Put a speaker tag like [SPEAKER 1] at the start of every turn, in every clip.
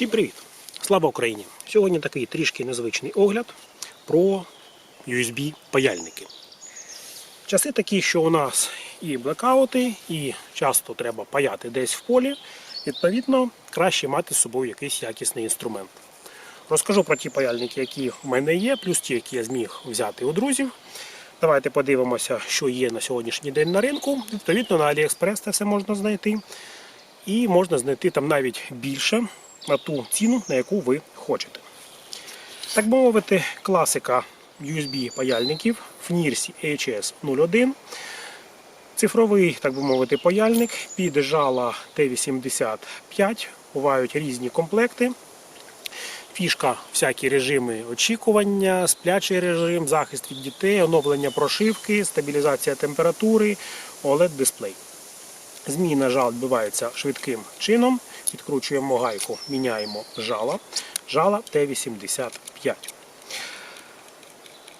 [SPEAKER 1] Всім привіт! Слава Україні! Сьогодні такий трішки незвичний огляд про USB паяльники. Часи такі, що у нас і блекаути, і часто треба паяти десь в полі. Відповідно, краще мати з собою якийсь якісний інструмент. Розкажу про ті паяльники, які в мене є, плюс ті, які я зміг взяти у друзів. Давайте подивимося, що є на сьогоднішній день на ринку. Відповідно, на AliExpress це все можна знайти. І можна знайти там навіть більше на ту ціну, на яку ви хочете. Так би мовити, класика USB паяльників в NIRSI HS01. Цифровий, так би мовити, паяльник під жала Т85. Бувають різні комплекти. Фішка, всякі режими очікування, сплячий режим, захист від дітей, оновлення прошивки, стабілізація температури, OLED-дисплей. Зміна жал відбувається швидким чином. Відкручуємо гайку, міняємо жала. Жала Т85.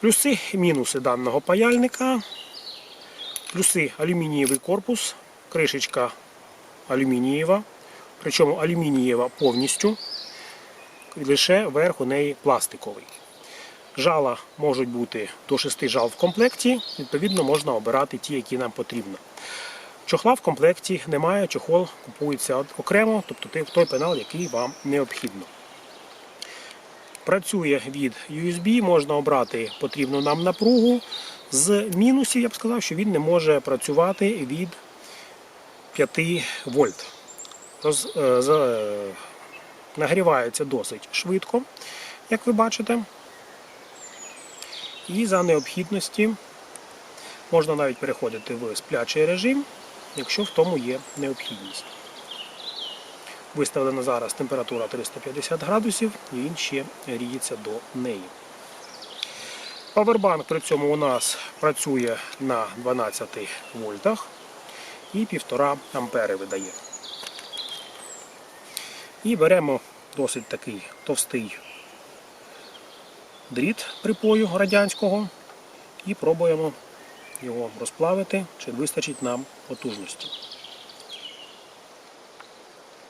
[SPEAKER 1] Плюси і мінуси даного паяльника. Плюси алюмінієвий корпус, кришечка алюмінієва. Причому алюмінієва повністю. Лише верх у неї пластиковий. Жала можуть бути до 6 жал в комплекті, відповідно, можна обирати ті, які нам потрібно. Чохла в комплекті немає, чохол купується окремо, тобто той- пенал, який вам необхідно. Працює від USB, можна обрати потрібну нам напругу. З мінусів я б сказав, що він не може працювати від 5 вольт. Роз, е, з- е, нагрівається досить швидко, як ви бачите. І за необхідності можна навіть переходити в сплячий режим, якщо в тому є необхідність. Виставлена зараз температура 350 градусів і він ще ріється до неї. Павербанк при цьому у нас працює на 12 вольтах і 1,5 ампери видає. І беремо досить такий товстий дріт припою радянського і пробуємо його розплавити, чи вистачить нам потужності.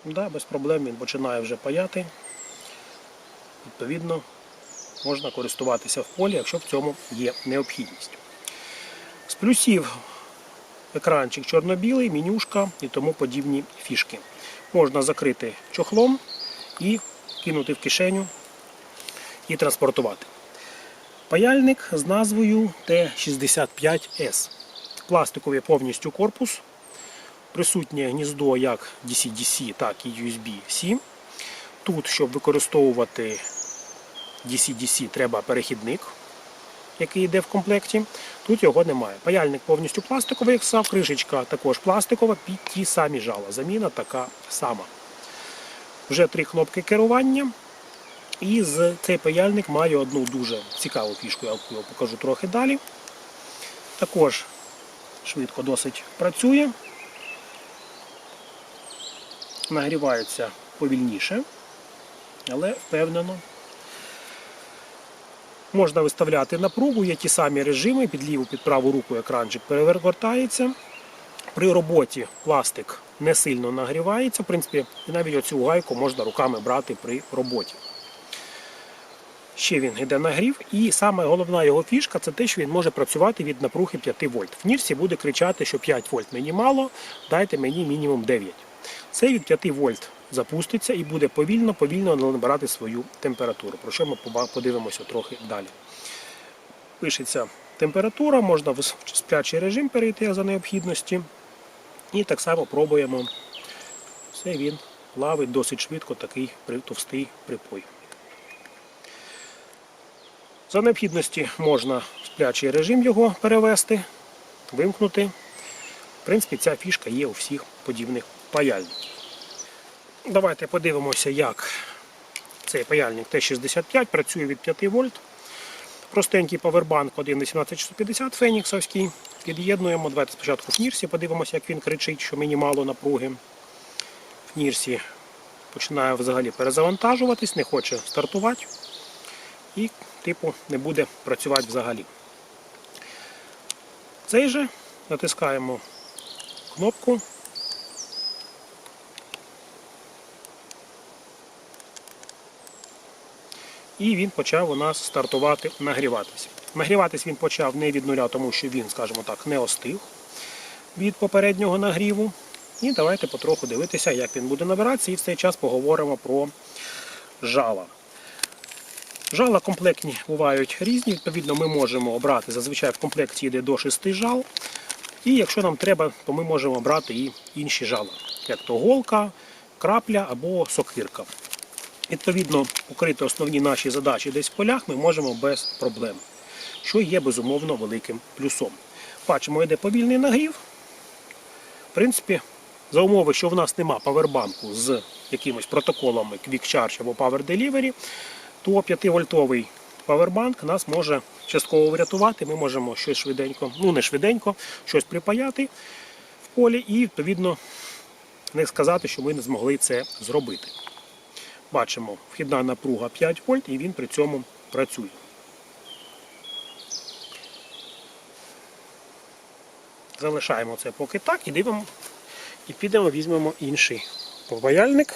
[SPEAKER 1] Да, без проблем він починає вже паяти. Відповідно, можна користуватися в полі, якщо в цьому є необхідність. З плюсів екранчик чорно-білий, менюшка і тому подібні фішки. Можна закрити чохлом і кинути в кишеню і транспортувати. Паяльник з назвою Т65С. Пластиковий повністю корпус. Присутнє гніздо як DC-DC, так і USB-C. Тут, щоб використовувати DC-DC, треба перехідник, який йде в комплекті. Тут його немає. Паяльник повністю пластиковий, як сав, кришечка також пластикова, під ті самі жала. Заміна така сама. Вже три кнопки керування. І з цей паяльник має одну дуже цікаву фішку, яку я покажу трохи далі. Також швидко досить працює. Нагрівається повільніше, але впевнено. Можна виставляти напругу, є ті самі режими, під ліву, під праву руку екранчик перевертається. При роботі пластик не сильно нагрівається. В принципі, і навіть оцю гайку можна руками брати при роботі. Ще він йде нагрів, і саме головна його фішка це те, що він може працювати від напруги 5 вольт. В нірсі буде кричати, що 5 вольт мені мало, дайте мені мінімум 9. Це від 5 вольт запуститься і буде повільно-повільно набирати свою температуру. Про що ми подивимося трохи далі. Пишеться температура, можна в сплячий режим перейти за необхідності. І так само пробуємо. Це він плавить досить швидко такий товстий припой. За необхідності можна в сплячий режим його перевести, вимкнути. В принципі, ця фішка є у всіх подібних паяльників. Давайте подивимося, як цей паяльник Т65 працює від 5 вольт. Простенький павербанк 18650 феніксовський. Під'єднуємо. Давайте спочатку в Нірсі подивимося, як він кричить, що мені мало напруги. Нірсі починає взагалі перезавантажуватись, не хоче стартувати і, типу, не буде працювати взагалі. Цей же натискаємо кнопку і він почав у нас стартувати нагріватися. Нагріватись він почав не від нуля, тому що він, скажімо так, не остив від попереднього нагріву. І давайте потроху дивитися, як він буде набиратися, і в цей час поговоримо про жала. Жала комплектні бувають різні. Відповідно, ми можемо обрати зазвичай в комплекті йде до 6 жал. І якщо нам треба, то ми можемо обрати і інші жала, як то голка, крапля або сокирка. Відповідно, покрити основні наші задачі десь в полях ми можемо без проблем, що є безумовно великим плюсом. Бачимо, йде повільний нагрів. В принципі, за умови, що в нас нема павербанку з якимось протоколами Quick Charge або Power Delivery, то 5-вольтовий павербанк нас може частково врятувати. Ми можемо щось швиденько, ну не швиденько, щось припаяти в полі і, відповідно, не сказати, що ми не змогли це зробити. Бачимо, вхідна напруга 5 вольт і він при цьому працює. Залишаємо це поки так і дивимо. І підемо, візьмемо інший паяльник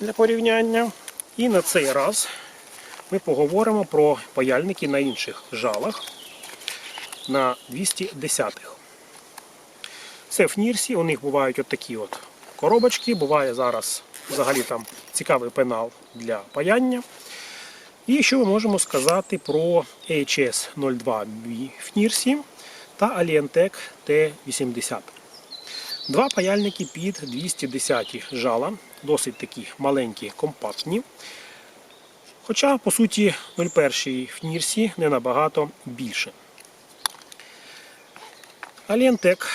[SPEAKER 1] для порівняння. І на цей раз ми поговоримо про паяльники на інших жалах на 210-х. Це в Нірсі, у них бувають от такі от коробочки, буває зараз взагалі там цікавий пенал для паяння. І що ми можемо сказати про HS02B в Нірсі та Alientec T80. Два паяльники під 210 жала, досить такі маленькі, компактні. Хоча, по суті, 01 в Нірсі не набагато більше. Alientec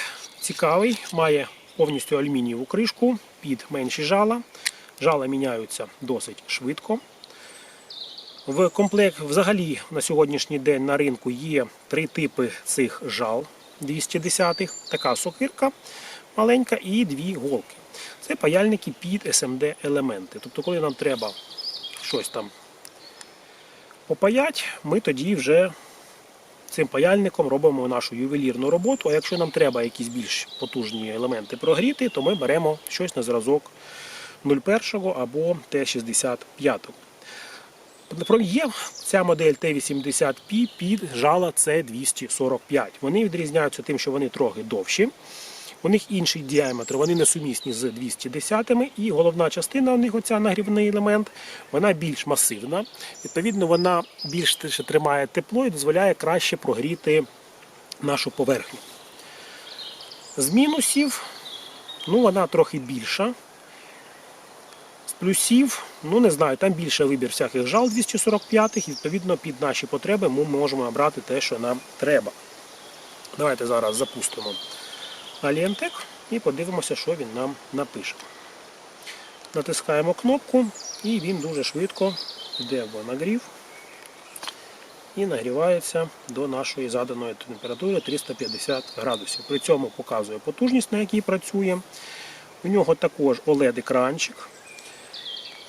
[SPEAKER 1] цікавий, має повністю алюмінієву кришку під менші жала. Жала міняються досить швидко. В комплект взагалі на сьогоднішній день на ринку є три типи цих жал 210-х. Така сокирка маленька і дві голки. Це паяльники під SMD елементи. Тобто, коли нам треба щось там попаять, ми тоді вже цим паяльником робимо нашу ювелірну роботу. А якщо нам треба якісь більш потужні елементи прогріти, то ми беремо щось на зразок 01 або Т-65. Є ця модель Т-80P під жала С245. Вони відрізняються тим, що вони трохи довші. У них інший діаметр, вони несумісні з 210-ми, і головна частина у них, оця нагрівний елемент, вона більш масивна. Відповідно, вона більш тримає тепло і дозволяє краще прогріти нашу поверхню. З мінусів, ну вона трохи більша. З плюсів, ну не знаю, там більше вибір всяких жал 245-х, і відповідно під наші потреби ми можемо обрати те, що нам треба. Давайте зараз запустимо. Alientec і подивимося, що він нам напише. Натискаємо кнопку і він дуже швидко йде в нагрів і нагрівається до нашої заданої температури 350 градусів. При цьому показує потужність, на якій працює. У нього також OLED-екранчик.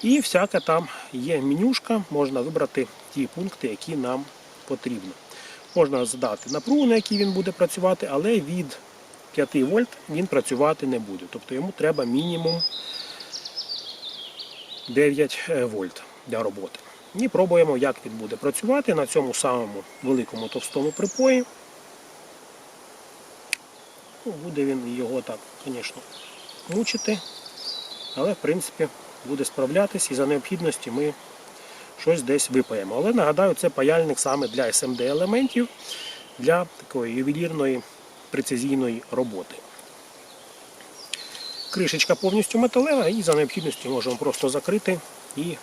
[SPEAKER 1] І всяка там є менюшка, можна вибрати ті пункти, які нам потрібно. Можна задати напругу, на якій він буде працювати, але від 5 вольт він працювати не буде. Тобто йому треба мінімум 9 вольт для роботи. І пробуємо, як він буде працювати на цьому самому великому товстому припої. Ну, Буде він його так, звісно, мучити, але в принципі буде справлятись і за необхідності ми щось десь випаємо. Але нагадаю, це паяльник саме для SMD елементів, для такої ювелірної прецизійної роботи. Кришечка повністю металева і за необхідності можемо просто закрити і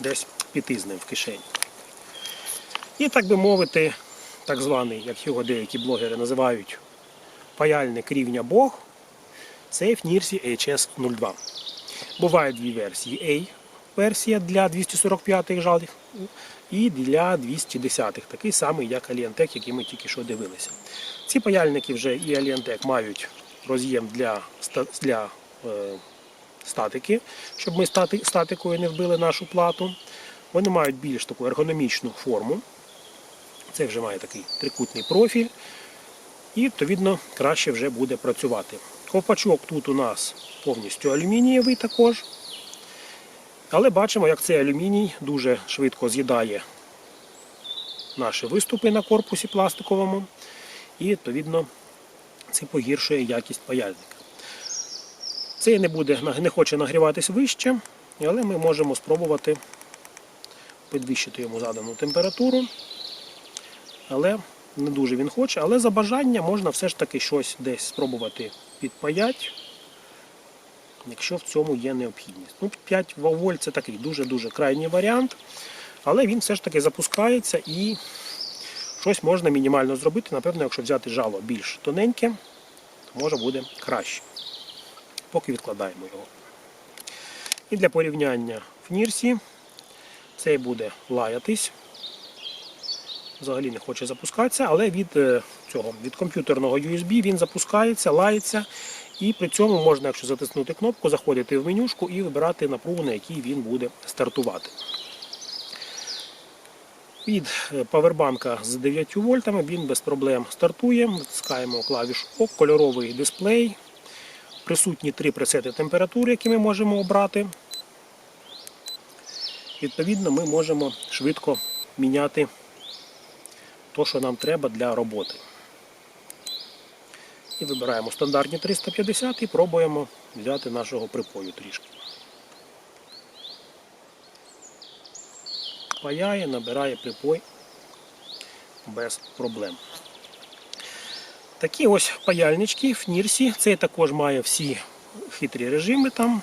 [SPEAKER 1] десь піти з ним в кишені. І так би мовити, так званий, як його деякі блогери називають, паяльник рівня Бог, це Нірсі HS02. Буває дві версії. A версія для 245 жалів і для 210-х, такий самий, як Alientec, який ми тільки що дивилися. Ці паяльники вже і Alientec мають роз'єм для, для е, статики, щоб ми стати, статикою не вбили нашу плату. Вони мають більш таку ергономічну форму. Це вже має такий трикутний профіль. І, відповідно, краще вже буде працювати. Ковпачок тут у нас повністю алюмінієвий також. Але бачимо, як цей алюміній дуже швидко з'їдає наші виступи на корпусі пластиковому, і відповідно це погіршує якість паяльника. Цей не буде, не хоче нагріватись вище, але ми можемо спробувати підвищити йому задану температуру. Але не дуже він хоче. Але за бажання можна все ж таки щось десь спробувати підпаяти, якщо в цьому є необхідність. Ну, 5 вольт це такий дуже-дуже крайній варіант, але він все ж таки запускається і щось можна мінімально зробити. Напевно, якщо взяти жало більш тоненьке, то може буде краще. Поки відкладаємо його. І для порівняння в Нірсі цей буде лаятись. Взагалі не хоче запускатися, але від е, цього від комп'ютерного USB він запускається, лається, і при цьому можна, якщо затиснути кнопку, заходити в менюшку і вибирати напругу, на якій він буде стартувати. Від е, павербанка з 9 вольтами він без проблем стартує. Натискаємо клавішу ОК, кольоровий дисплей. Присутні три пресети температури, які ми можемо обрати. Відповідно, ми можемо швидко міняти те, що нам треба для роботи. І вибираємо стандартні 350 і пробуємо взяти нашого припою трішки. Паяє, набирає припой без проблем. Такі ось паяльнички в Нірсі. Цей також має всі хитрі режими там.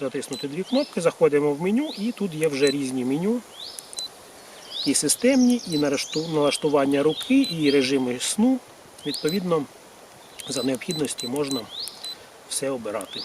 [SPEAKER 1] Затиснути дві кнопки, заходимо в меню і тут є вже різні меню. І системні, і налаштування руки, і режими сну. Відповідно, за необхідності можна все обирати.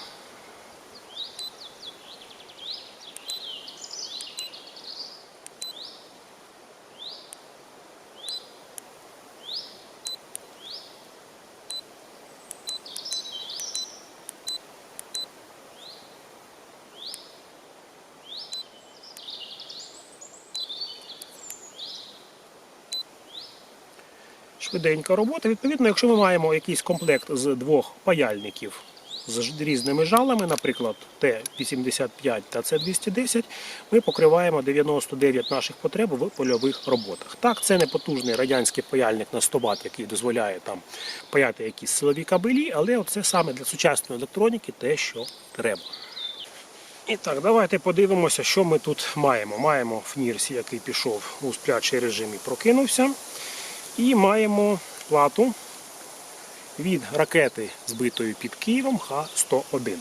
[SPEAKER 1] Швиденька робота. Відповідно, якщо ми маємо якийсь комплект з двох паяльників з різними жалами, наприклад, Т-85 та С-210, ми покриваємо 99 наших потреб в польових роботах. Так, це не потужний радянський паяльник на 100 Вт, який дозволяє там паяти якісь силові кабелі, але це саме для сучасної електроніки те, що треба. І так, давайте подивимося, що ми тут маємо. Маємо фнірсі, який пішов у сплячий режим і прокинувся. І маємо плату від ракети, збитої під Києвом Х-101.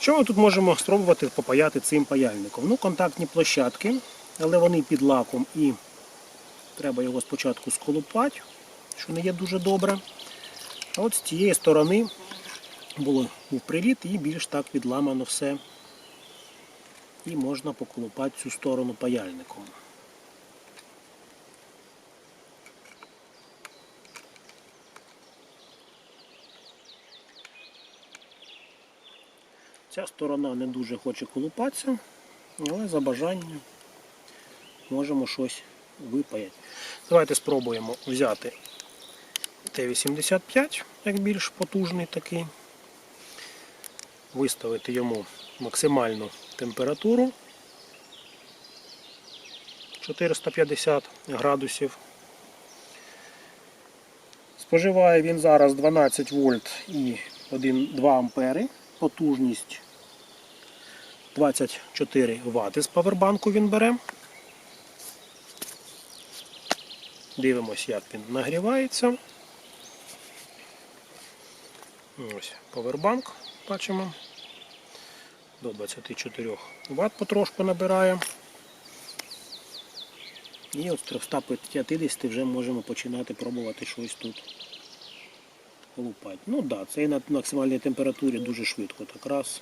[SPEAKER 1] Що ми тут можемо спробувати попаяти цим паяльником? Ну, контактні площадки, але вони під лаком і треба його спочатку сколупати, що не є дуже добре. А от з цієї сторони було був приліт і більш так відламано все. І можна поколупати цю сторону паяльником. Ця сторона не дуже хоче колупатися, але за бажанням можемо щось випаяти. Давайте спробуємо взяти Т-85, як більш потужний такий, виставити йому максимальну температуру 450 градусів. Споживає він зараз 12 вольт і 1,2 ампери. Потужність 24 Вт з павербанку він бере. Дивимось, як він нагрівається. Ось павербанк бачимо. До 24 Вт потрошку набирає. І от з 350 вже можемо починати пробувати щось тут колупати. Ну так, це і на максимальній температурі дуже швидко. Так раз.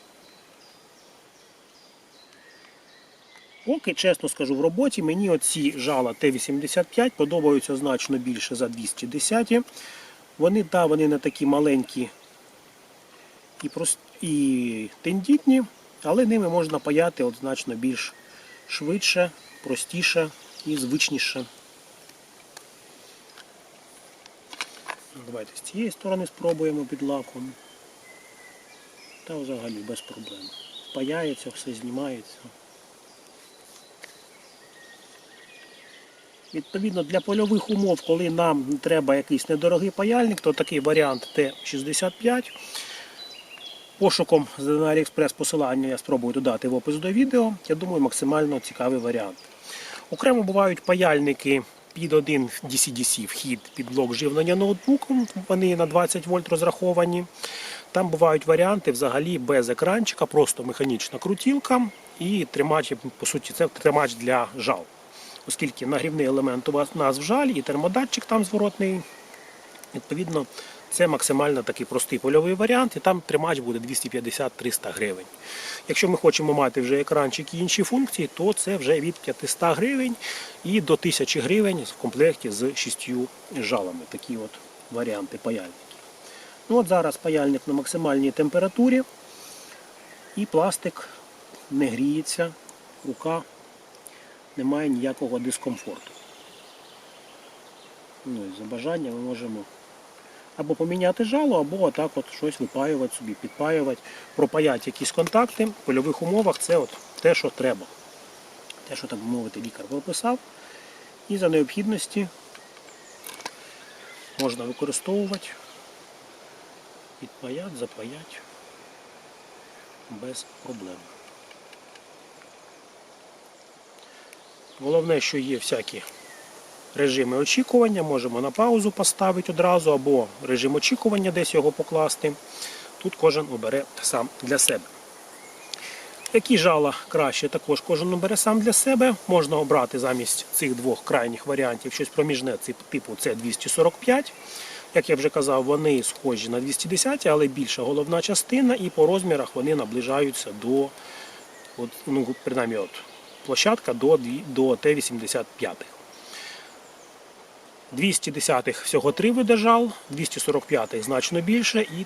[SPEAKER 1] Поки, чесно скажу, в роботі мені оці жала Т-85 подобаються значно більше за 210. Вони, да, вони не такі маленькі і, прост... і тендітні, але ними можна паяти от значно більш швидше, простіше і звичніше. Давайте з цієї сторони спробуємо під лаком. Та взагалі без проблем. Паяється, все знімається. Відповідно, для польових умов, коли нам треба якийсь недорогий паяльник, то такий варіант Т-65. Пошуком на AliExpress посилання я спробую додати в опис до відео. Я думаю, максимально цікавий варіант. Окремо бувають паяльники під один DC-DC вхід під блок живлення ноутбуком. Вони на 20 вольт розраховані. Там бувають варіанти взагалі без екранчика, просто механічна крутілка і тримач, по суті, це тримач для жал. Оскільки нагрівний елемент у вас нас в жалі і термодатчик там зворотний. Відповідно, це максимально такий простий польовий варіант, і там тримач буде 250-300 гривень. Якщо ми хочемо мати вже екранчик і інші функції, то це вже від 500 гривень і до 1000 гривень в комплекті з шістю жалами. Такі от варіанти паяльників. Ну от Зараз паяльник на максимальній температурі і пластик не гріється, рука не має ніякого дискомфорту. Ну і за бажання ми можемо або поміняти жало, або отак от щось випаювати собі, підпаювати, пропаяти якісь контакти. В польових умовах це от те, що треба. Те, що так мовити, лікар прописав. І за необхідності можна використовувати, підпаяти, запаяти без проблем. Головне, що є всякі режими очікування, можемо на паузу поставити одразу, або режим очікування десь його покласти. Тут кожен обере сам для себе. Які жала краще, також кожен обере сам для себе. Можна обрати замість цих двох крайніх варіантів щось проміжне типу це 245. Як я вже казав, вони схожі на 210, але більша головна частина, і по розмірах вони наближаються до, от, ну, принаймні, от, площадка до, до Т-85. 210-х всього три види жал, 245-х значно більше і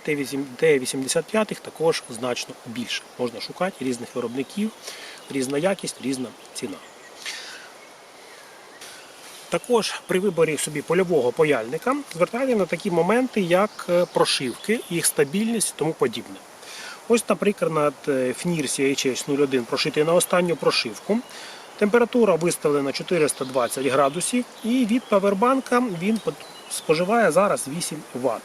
[SPEAKER 1] Т-85 також значно більше. Можна шукати різних виробників, різна якість, різна ціна. Також при виборі собі польового паяльника звертайте на такі моменти, як е, прошивки, їх стабільність і тому подібне. Ось, наприклад, е, FNIR CHS 01 прошитий на останню прошивку. Температура виставлена 420 градусів і від павербанка він споживає зараз 8 Вт.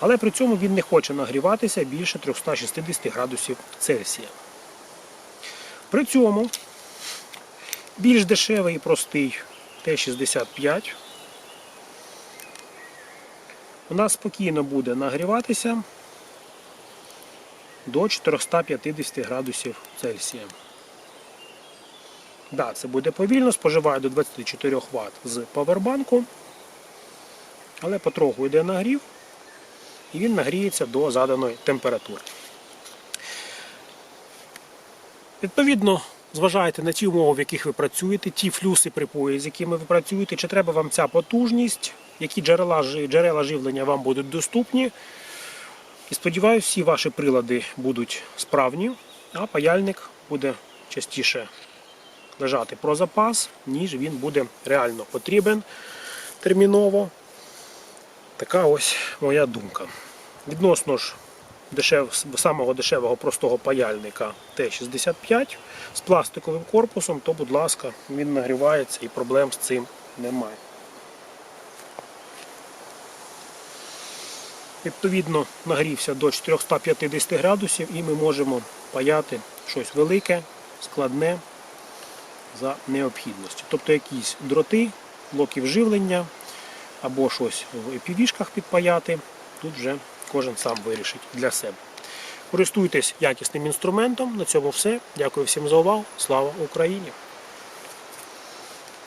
[SPEAKER 1] Але при цьому він не хоче нагріватися більше 360 градусів Цельсія. При цьому більш дешевий і простий Т-65 у нас спокійно буде нагріватися до 450 градусів Цельсія. Да, це буде повільно, споживає до 24 Вт з павербанку, але потроху йде нагрів і він нагріється до заданої температури. Відповідно, зважайте на ті умови, в яких ви працюєте, ті флюси припої, з якими ви працюєте, чи треба вам ця потужність, які джерела, джерела живлення вам будуть доступні. І сподіваюся, всі ваші прилади будуть справні, а паяльник буде частіше лежати про запас, ніж він буде реально потрібен терміново. Така ось моя думка. Відносно ж дешев, самого дешевого простого паяльника Т-65 з пластиковим корпусом, то, будь ласка, він нагрівається і проблем з цим немає. Відповідно, нагрівся до 450 градусів і ми можемо паяти щось велике, складне за необхідності. Тобто якісь дроти, блоки вживлення або щось в епівішках підпаяти. Тут вже кожен сам вирішить для себе. Користуйтесь якісним інструментом. На цьому все. Дякую всім за увагу. Слава Україні!